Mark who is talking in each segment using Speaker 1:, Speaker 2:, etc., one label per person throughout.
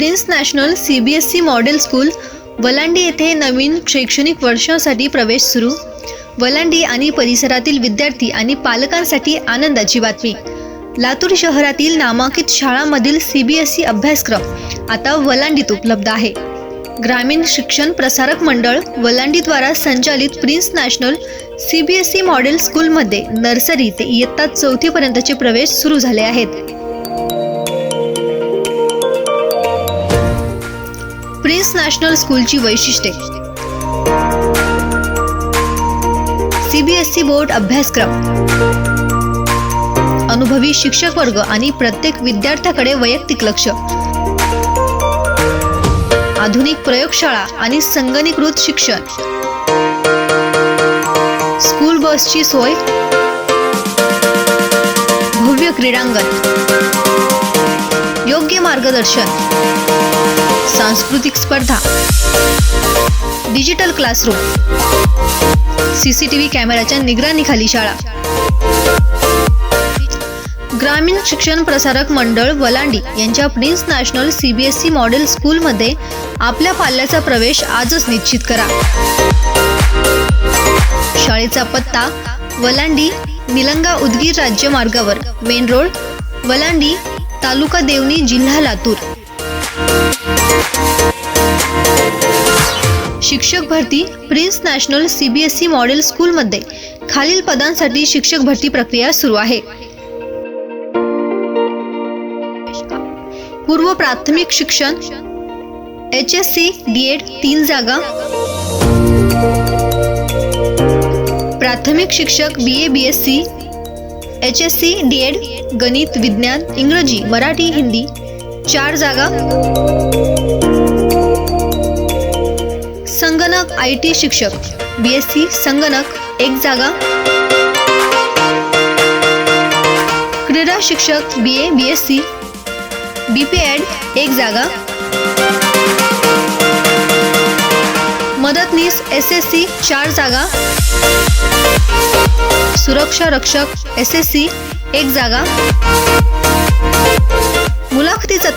Speaker 1: Prince national C B S C model school Walandi येथे नवीन शैक्षणिक वर्षासाठी प्रवेश सुरू. वलांडी आणि परिसरातील विद्यार्थी आणि पालकांसाठी आनंदाची बातमी. लातूर शहरातील नामांकित शाळांमधील सी बी एस ई अभ्यासक्रम आता वलांडीत उपलब्ध आहे. ग्रामीण शिक्षण प्रसारक मंडळ वलांडीद्वारा संचालित prince national C B S E model स्कूलमध्ये नर्सरी ते इयत्ता चौथीपर्यंतचे प्रवेश सुरू झाले आहेत. प्रिन्स नॅशनल स्कूलची वैशिष्ट्ये. सीबीएसई बोर्ड अभ्यासक्रम. अनुभवी शिक्षक वर्ग आणि प्रत्येक विद्यार्थ्याकडे वैयक्तिक लक्ष. आधुनिक प्रयोगशाळा आणि संगणीकृत शिक्षण. स्कूल बसची सोय. भव्य क्रीडांगण. योग्य मार्गदर्शन. सांस्कृतिक स्पर्धा. डिजिटल क्लासरूम सीसीटीव्ही कॅमेराच्या निगराणीखाली शाळा. ग्रामीण शिक्षण प्रसारक मंडळ वलांडी यांच्या प्रिन्स नॅशनल सीबीएसई मॉडेल स्कूलमध्ये आपल्या पाल्याचा प्रवेश आजच निश्चित करा. शाळेचा पत्ता वलांडी निलंगा उदगीर राज्य मार्गावर मेन रोड वलांडी तालुका देवणी जिल्हा लातूर. शिक्षक भरती प्रिन्स नॅशनल सीबीएसई मॉडेल स्कूलमध्ये खालील पदांसाठी शिक्षक भरती प्रक्रिया सुरू आहे. पूर्व प्राथमिक शिक्षण H S C D Ed तीन जागा. प्राथमिक शिक्षक B A B S C H S C D Ed गणित विज्ञान इंग्रजी मराठी हिंदी चार जागा. संगणक आय टी शिक्षक बी एस सी संगणक एक जागा. क्रीडा शिक्षक B A B S C. B P Ed एक जागा. मदतनीस एस एस सी चार जागा. सुरक्षा रक्षक एस एस सी एक जागा.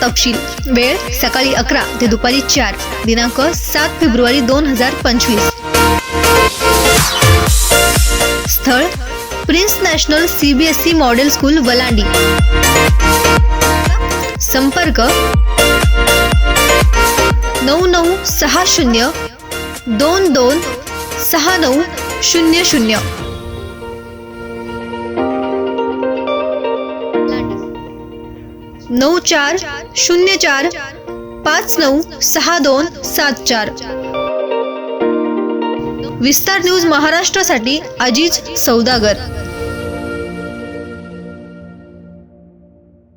Speaker 1: तपशील. वेळ सकाळी अकरा ते दुपारी चार. दिनांक सात फेब्रुवारी दोन हजार पंचवीस. स्थळ prince national CBSE model school Walandi. संपर्क नऊ नऊ सहा शून्य दोन दोन सहा नऊ शून्य शून्य. नऊ चार शून्य चार पाच नऊ सहा दोन सात चार. विस्तार न्यूज महाराष्ट्रासाठी अजिज सौदागर.